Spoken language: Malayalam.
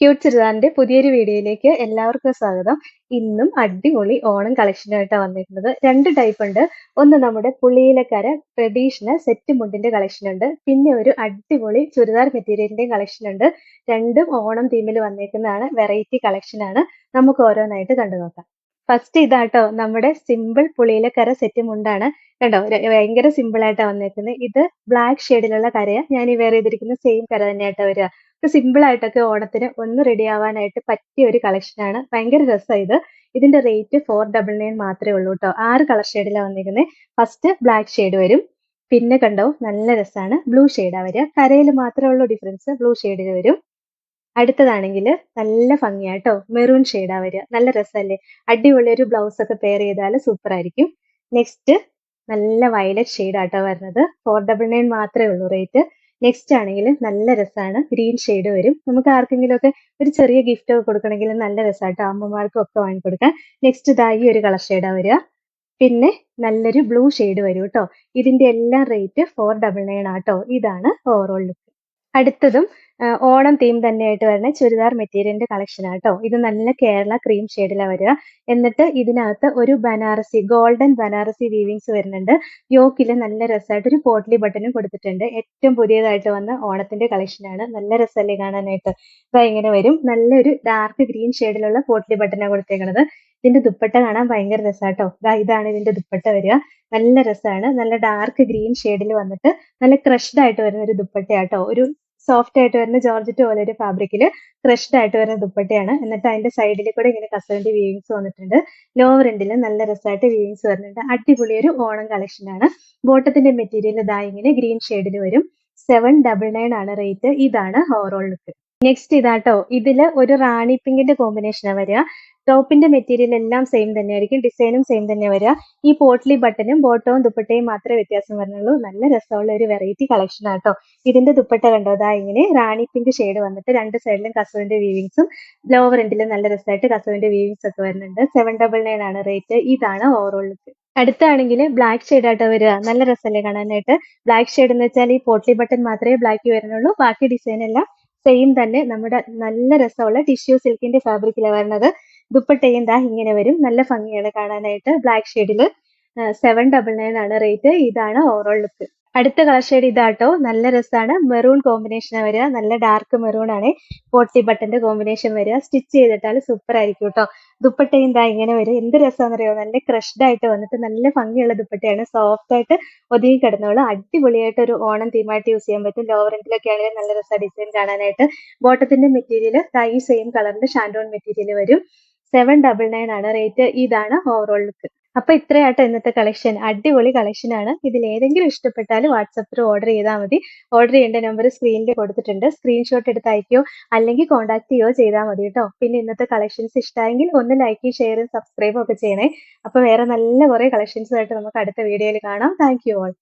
ക്യൂട്ട് ചുരിദാറിന്റെ പുതിയൊരു വീഡിയോയിലേക്ക് എല്ലാവർക്കും സ്വാഗതം. ഇന്നും അടിപൊളി ഓണം കളക്ഷനായിട്ടാണ് വന്നിരിക്കുന്നത്. രണ്ട് ടൈപ്പ് ഉണ്ട്. ഒന്ന് നമ്മുടെ പുളിയിലക്കര ട്രഡീഷണൽ സെറ്റ് മുണ്ടിന്റെ കളക്ഷൻ ഉണ്ട്. പിന്നെ ഒരു അടിപൊളി ചുരിദാർ മെറ്റീരിയലിന്റെയും കളക്ഷൻ ഉണ്ട്. രണ്ടും ഓണം തീമിൽ വന്നേക്കുന്നതാണ് വെറൈറ്റി കളക്ഷനാണ് നമുക്ക് ഓരോന്നായിട്ട് കണ്ടു നോക്കാം. ഫസ്റ്റ് ഇതാട്ടോ നമ്മുടെ സിമ്പിൾ പുളിയിലക്കര സെറ്റ് മുണ്ടാണ്. കണ്ടോ? ഭയങ്കര സിമ്പിൾ ആയിട്ടാണ് വന്നേക്കുന്നത് ഇത് ബ്ലാക്ക് ഷെയ്ഡിലുള്ള കരയാണ് ഞാൻ ഈ വെയർ ചെയ്തിരിക്കുന്ന സെയിം കര തന്നെയായിട്ടാ വരിക. സിമ്പിൾ ആയിട്ടൊക്കെ ഓണത്തിന് ഒന്ന് റെഡി ആവാനായിട്ട് പറ്റിയ ഒരു കളക്ഷൻ ആണ്. ഭയങ്കര രസമാണ് ഇത്. ഇതിന്റെ റേറ്റ് ഫോർ ഡബിൾ നയൻ മാത്രമേ ഉള്ളൂ കേട്ടോ ആറ് കളർ ഷെയ്ഡിലാണ് വന്നിരിക്കുന്നത് ഫസ്റ്റ് ബ്ലാക്ക് ഷെയ്ഡ് വരും. പിന്നെ കണ്ടോ നല്ല രസമാണ് ബ്ലൂ ഷെയ്ഡാണ് വരിക. കരയിൽ മാത്രമേ ഉള്ളൂ ഡിഫറൻസ് ബ്ലൂ ഷെയ്ഡിൽ വരും. അടുത്തതാണെങ്കിൽ നല്ല ഭംഗിയാട്ടോ. മെറൂൺ ഷെയ്ഡാണ് വരിക. നല്ല രസമല്ലേ അടിപൊളി ഒരു ബ്ലൗസ് ഒക്കെ പെയർ ചെയ്താൽ സൂപ്പർ ആയിരിക്കും. നെക്സ്റ്റ് നല്ല വയലറ്റ് ഷെയ്ഡ് ആട്ടോ വരുന്നത്. ഫോർ ഡബിൾ നയൻ മാത്രമേ ഉള്ളൂ റേറ്റ് നെക്സ്റ്റ് ആണെങ്കിൽ നല്ല രസമാണ് ഗ്രീൻ ഷെയ്ഡ് വരും. നമുക്ക് ആർക്കെങ്കിലും ഒക്കെ ഒരു ചെറിയ ഗിഫ്റ്റ് ഒക്കെ കൊടുക്കണമെങ്കിൽ നല്ല രസമായിട്ട് അമ്മമാർക്കും ഒക്കെ വാങ്ങിക്കൊടുക്കാം നെക്സ്റ്റ് ഇതാ ഈ ഒരു കളർ ഷെയ്ഡാ വരിക. പിന്നെ നല്ലൊരു ബ്ലൂ ഷെയ്ഡ് വരും കേട്ടോ ഇതിന്റെ എല്ലാം റേറ്റ് ഫോർ ഡബിൾ നയൻ ആട്ടോ ഇതാണ് ഓവറോൾ ലുക്ക് അടുത്തതും ഓണം തീം തന്നെയായിട്ട് വരുന്ന ചുരിദാർ മെറ്റീരിയലിന്റെ കളക്ഷൻ ആട്ടോ ഇത് നല്ല കേരള ക്രീം ഷെയ്ഡിലാണ് വരിക. എന്നിട്ട് ഇതിനകത്ത് ഒരു ബനാറസി ഗോൾഡൻ ബനാറസി വീവിങ്സ് വരുന്നുണ്ട്. യോക്കിൽ നല്ല രസമായിട്ട് ഒരു പോട്ട്ലി ബട്ടനും കൊടുത്തിട്ടുണ്ട്. ഏറ്റവും പുതിയതായിട്ട് വന്ന ഓണത്തിന്റെ കളക്ഷൻ ആണ്. നല്ല രസമല്ലേ കാണാനായിട്ട്. അപ്പൊ ഇങ്ങനെ വരും. നല്ലൊരു ഡാർക്ക് ഗ്രീൻ ഷെയ്ഡിലുള്ള പോട്ട്ലി ബട്ടനാണ് കൊടുത്തേക്കുന്നത് ഇതിന്റെ ദുപ്പട്ട കാണാൻ ഭയങ്കര രസാട്ടോ ദാ ഇതാണ് ഇതിന്റെ ദുപ്പട്ട വരിക. നല്ല രസമാണ് നല്ല ഡാർക്ക് ഗ്രീൻ ഷെയ്ഡിൽ വന്നിട്ട് നല്ല ക്രഷ്ഡ് ആയിട്ട് വരുന്ന ഒരു ദുപ്പട്ടയാട്ടോ ഒരു സോഫ്റ്റ് ആയിട്ട് വരുന്ന ജോർജറ്റ് പോലെ ഒരു ഫാബ്രിക്കിൽ ക്രഷ്ഡ് ആയിട്ട് വരുന്ന ദുപ്പട്ടയാണ്. എന്നിട്ട് അതിന്റെ സൈഡിൽ കൂടെ ഇങ്ങനെ കസവിന്റെ വീവിങ്സ് വന്നിട്ടുണ്ട്. ലോവർ എൻഡിൽ നല്ല രസമായിട്ട് വീവിങ്സ് വരുന്നുണ്ട്. അടിപൊളി ഒരു ഓണം കളക്ഷൻ ആണ്. ബോട്ടത്തിന്റെ മെറ്റീരിയൽ ഇതാ ഇങ്ങനെ ഗ്രീൻ ഷെയ്ഡിൽ വരും. സെവൻ ഡബിൾ നയൻ ആണ് റേറ്റ് ഇതാണ് ഓവറോൾ ലുക്ക് നെക്സ്റ്റ് ഇതാട്ടോ. ഇതിൽ ഒരു റാണി പിങ്കിന്റെ കോമ്പിനേഷനാണ് വരിക. ടോപ്പിന്റെ മെറ്റീരിയൽ എല്ലാം സെയിം തന്നെയായിരിക്കും ഡിസൈനും സെയിം തന്നെ വരിക. ഈ പോട്ട്ലി ബട്ടനും ബോട്ടവും ദുപ്പട്ടയും മാത്രമേ വ്യത്യാസം വരുന്നുള്ളൂ നല്ല രസമുള്ള ഒരു വെറൈറ്റി കളക്ഷൻ ആട്ടോ ഇതിന്റെ ദുപ്പട്ട കണ്ടോ? അതാ ഇങ്ങനെ റാണി പിങ്ക് ഷെയ്ഡ് വന്നിട്ട് രണ്ട് സൈഡിലും കസവിന്റെ വീവിങ്സും ലോവർ എൻഡിലും നല്ല രസമായിട്ട് കസവിന്റെ വീവിങ്സ് ഒക്കെ വരുന്നുണ്ട്. സെവൻ ഡബിൾ നയൻ ആണ് റേറ്റ് ഇതാണ് ഓവറോൾ ലുക്ക് അടുത്താണെങ്കിൽ ബ്ലാക്ക് ഷെയ്ഡ് ആയിട്ട് വരിക. നല്ല രസമല്ലേ കാണാനായിട്ട്? ബ്ലാക്ക് ഷെയ്ഡ് എന്ന് വെച്ചാൽ ഈ പോട്ട്ലി ബട്ടൺ മാത്രമേ ബ്ലാക്ക് വരുന്നുള്ളൂ. ബാക്കി ഡിസൈൻ എല്ലാം സെയിം തന്നെ. നമ്മുടെ നല്ല രസമുള്ള ടിഷ്യൂ സിൽക്കിന്റെ ഫാബ്രിക്കിലാണ് വരുന്നത്. ദുപ്പട്ടയും ദാ ഇങ്ങനെ വരും. നല്ല ഭംഗിയാണ് കാണാനായിട്ട്. ബ്ലാക്ക് ഷെയ്ഡിൽ സെവൻ ഡബിൾ നയൻ ആണ് റേറ്റ് ഇതാണ് ഓവറോൾ ലുക്ക് അടുത്ത കളർ ഷെയ്ഡ് ഇതാട്ടോ. നല്ല രസമാണ് മെറൂൺ കോമ്പിനേഷൻ വരിക. നല്ല ഡാർക്ക് മെറൂൺ ആണ്. പോട്ടി ബട്ടന്റെ കോമ്പിനേഷൻ വരിക. സ്റ്റിച്ച് ചെയ്തിട്ടാൽ സൂപ്പർ ആയിരിക്കും കേട്ടോ ദുപ്പട്ടയും എന്താ ഇങ്ങനെ വരും. എന്ത് രസമാണെന്നറിയോ നല്ല ക്രഷ്ഡ് ആയിട്ട് വന്നിട്ട് നല്ല ഭംഗിയുള്ള ദുപ്പട്ടയാണ്. സോഫ്റ്റ് ആയിട്ട് ഒതുങ്ങി കിടന്നോളൂ. അടിപൊളിയായിട്ട് ഒരു ഓണം തീമായിട്ട് യൂസ് ചെയ്യാൻ പറ്റും. ലോവർ എൻഡിലൊക്കെ ആണെങ്കിൽ നല്ല രസമാണ് ഡിസൈൻ കാണാനായിട്ട്. ബോട്ടത്തിന്റെ മെറ്റീരിയൽ ഈ സെയിം കളറിന്റെ ഷാൻഡോൺ മെറ്റീരിയൽ വരും. സെവൻ ഡബിൾ നയൻ ആണ് റേറ്റ് ഇതാണ് ഓവറോൾ ലുക്ക് അപ്പൊ ഇത്രയാട്ടോ ഇന്നത്തെ കളക്ഷൻ അടിപൊളി കളക്ഷൻ ആണ്. ഇതിൽ ഏതെങ്കിലും ഇഷ്ടപ്പെട്ടാൽ വാട്സപ്പിൽ ഓർഡർ ചെയ്താൽ മതി. ഓർഡർ ചെയ്യേണ്ട നമ്പർ സ്ക്രീനിൽ കൊടുത്തിട്ടുണ്ട്. സ്ക്രീൻഷോട്ട് എടുത്ത് അയക്കുകയോ അല്ലെങ്കിൽ കോൺടാക്ട് ചെയ്യുകയോ ചെയ്താൽ മതി കേട്ടോ. പിന്നെ ഇന്നത്തെ കളക്ഷൻസ് ഇഷ്ടമായെങ്കിൽ ഒന്ന് ലൈക്ക് ഷെയറും സബ്സ്ക്രൈബും ഒക്കെ ചെയ്യണേ. അപ്പൊ വേറെ നല്ല കുറെ കളക്ഷൻസുമായിട്ട് നമുക്ക് അടുത്ത വീഡിയോയിൽ കാണാം. Thank you all